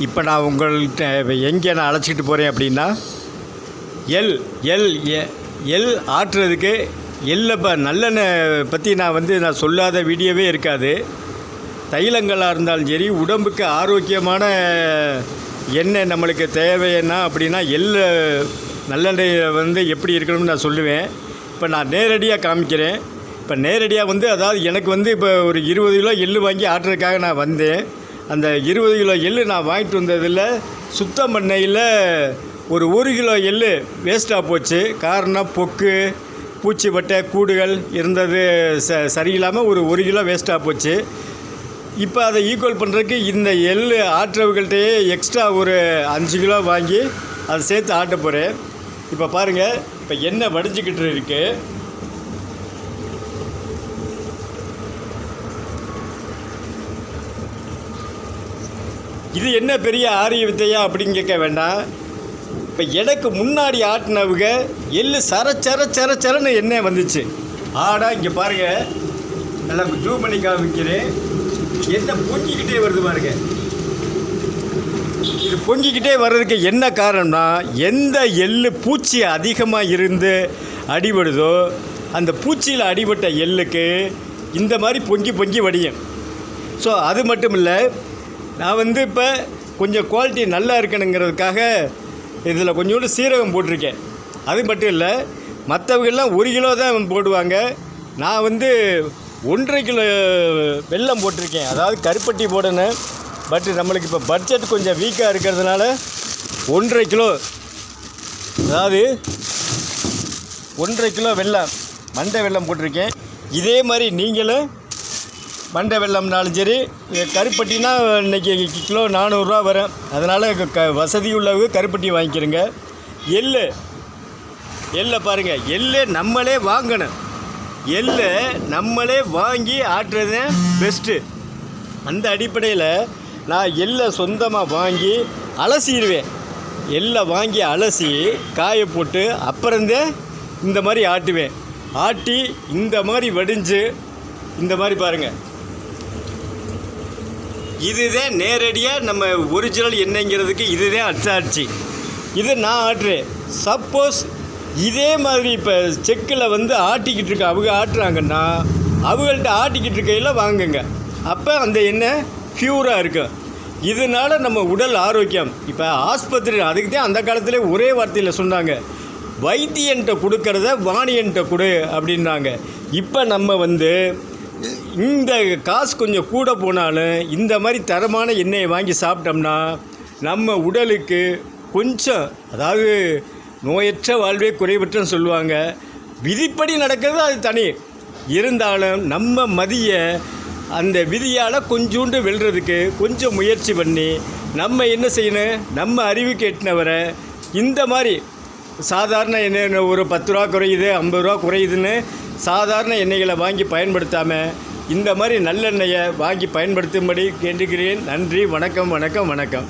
இப்போ நான் உங்கள்கிட்ட எங்கே நான் அழைச்சிட்டு போகிறேன் அப்படின்னா எல் எல் எ- எல் ஆட்டுறதுக்கு எல்லை இப்போ நல்லெண்ணெய் பற்றி நான் வந்து நான் சொல்லாத வீடியோவே இருக்காது. தைலங்களாக இருந்தாலும் சரி உடம்புக்கு ஆரோக்கியமான எண்ணெய் நம்மளுக்கு தேவைன்னா அப்படின்னா எல் நல்லெண்ணெய் வந்து எப்படி இருக்கணும்னு நான் சொல்லுவேன். இப்போ நான் நேரடியாக காமிக்கிறேன். இப்போ நேரடியாக வந்து அதாவது எனக்கு வந்து இப்போ ஒரு இருபது கிலோ எள் வாங்கி ஆட்டுறதுக்காக நான் வந்தேன். அந்த இருபது கிலோ எள்ளு நான் வாங்கிட்டு வந்ததில் சுத்தம் பண்ணையில் ஒரு ஒரு கிலோ எள்ளு வேஸ்ட்டாக போச்சு. காரணம் பொக்கு பூச்சி வட்டை கூடுகள் இருந்தது ச சரியில்லாமல் ஒரு ஒரு கிலோ வேஸ்ட்டாக போச்சு. இப்போ அதை ஈக்குவல் பண்ணுறதுக்கு இந்த எள் ஆட்டுறவங்கள்ட்டயே எக்ஸ்ட்ரா ஒரு அஞ்சு கிலோ வாங்கி அதை சேர்த்து ஆட்ட போகிறேன் இப்போ பாருங்கள் இப்போ எண்ணெய் வடிஞ்சிக்கிட்டு இருக்குது இது என்ன பெரிய ஆரிய வித்தையா அப்படின்னு கேட்க வேண்டாம். இப்போ எனக்கு முன்னாடி ஆட்டினவுக எள்ளு சர சர சர சரன்னு என்ன வந்துச்சு. ஆடா இங்கே பாருங்கள் நல்லா ஜூம் பண்ணி காமிக்கிறேன். என்ன பொங்கிக்கிட்டே வருது பாருங்க. இது பொங்கிக்கிட்டே வர்றதுக்கு என்ன காரணம்னா எந்த எள்ளு பூச்சி அதிகமாக இருந்து அடிபடுதோ அந்த பூச்சியில் அடிபட்ட எள்ளுக்கு இந்த மாதிரி பொங்கி பொங்கி வடியும். ஸோ அது மட்டும் இல்லை நான் வந்து இப்போ கொஞ்சம் குவாலிட்டி நல்லா இருக்கணுங்கிறதுக்காக இதில் கொஞ்சோண்டு சீரகம் போட்டிருக்கேன். அது மட்டும் இல்லை மற்றவங்கெல்லாம் ஒரு கிலோ தான் போடுவாங்க. நான் வந்து ஒன்றரை கிலோ வெல்லம் போட்டிருக்கேன். அதாவது கருப்பட்டி போடணும் பட் நம்மளுக்கு இப்போ பட்ஜெட் கொஞ்சம் வீக்காக இருக்கிறதுனால ஒன்றரை கிலோ அதாவது ஒன்றரை கிலோ வெல்லம் மண்டை வெல்லம் போட்டிருக்கேன். இதே மாதிரி நீங்களும் மண்டை வெள்ளம்னாலும் சரி கருப்பட்டினா இன்றைக்கி கிலோ நானூறுரூவா வரும். அதனால் க வசதி உள்ளவங்க கருப்பட்டி வாங்கிக்கிறங்க. எள் எள்ளை பாருங்கள் எள்ளு நம்மளே வாங்கணும். எள்ளு நம்மளே வாங்கி ஆட்டுறது பெஸ்ட்டு அந்த அடிப்படையில் நான் எள்ளை சொந்தமாக வாங்கி அலசிடுவேன். எள்ளை வாங்கி அலசி காய போட்டு அப்புறந்தே இந்த மாதிரி ஆட்டுவேன். ஆட்டி இந்த மாதிரி வடிஞ்சு இந்த மாதிரி பாருங்கள் இதுதான் நேரடியாக நம்ம ஒரிஜினல் என்னங்கிறதுக்கு இதுதான் அட்டாட்சி இது நான் ஆட்டுறேன் சப்போஸ் இதே மாதிரி இப்போ செக்கில் வந்து ஆட்டிக்கிட்டு இருக்க அவங்க ஆட்டுறாங்கன்னா அவங்கள்ட்ட ஆட்டிக்கிட்டு இருக்கையில் வாங்குங்க. அப்போ அந்த எண்ணெய் ப்யூராக இருக்கும் இதனால நம்ம உடல் ஆரோக்கியம். இப்போ ஆஸ்பத்திரி அதுக்கு தான் அந்த காலத்திலே ஒரே வார்த்தையில் சொன்னாங்க. வைத்தியன்ட்ட கொடுக்கறத வாணியன்ட்ட கொடு அப்படின்னாங்க. இப்போ நம்ம வந்து இந்த காசு கொஞ்சம் கூட போனாலும் இந்த மாதிரி தரமான எண்ணெயை வாங்கி சாப்பிட்டோம்னா நம்ம உடலுக்கு கொஞ்சம் அதாவது நோயற்ற வாழ்வே குறைவற்றன்னு சொல்லுவாங்க. விதிப்படி நடக்கிறது அது தனி. இருந்தாலும் நம்ம மதிய அந்த விதியால் கொஞ்சோண்டு வெல்றதுக்கு கொஞ்சம் முயற்சி பண்ணி நம்ம என்ன செய்யணும்? நம்ம அறிவுக்கு எட்டினவரை இந்த மாதிரி சாதாரண என்ன ஒரு பத்து ரூபா குறையுது ஐம்பது ரூபா குறையுதுன்னு சாதாரண எண்ணெய்களை வாங்கி பயன்படுத்தாமல் இந்த மாதிரி நல்லெண்ணெயை வாங்கி பயன்படுத்தும்படி கேட்டுக்கிறேன். நன்றி வணக்கம் வணக்கம் வணக்கம்.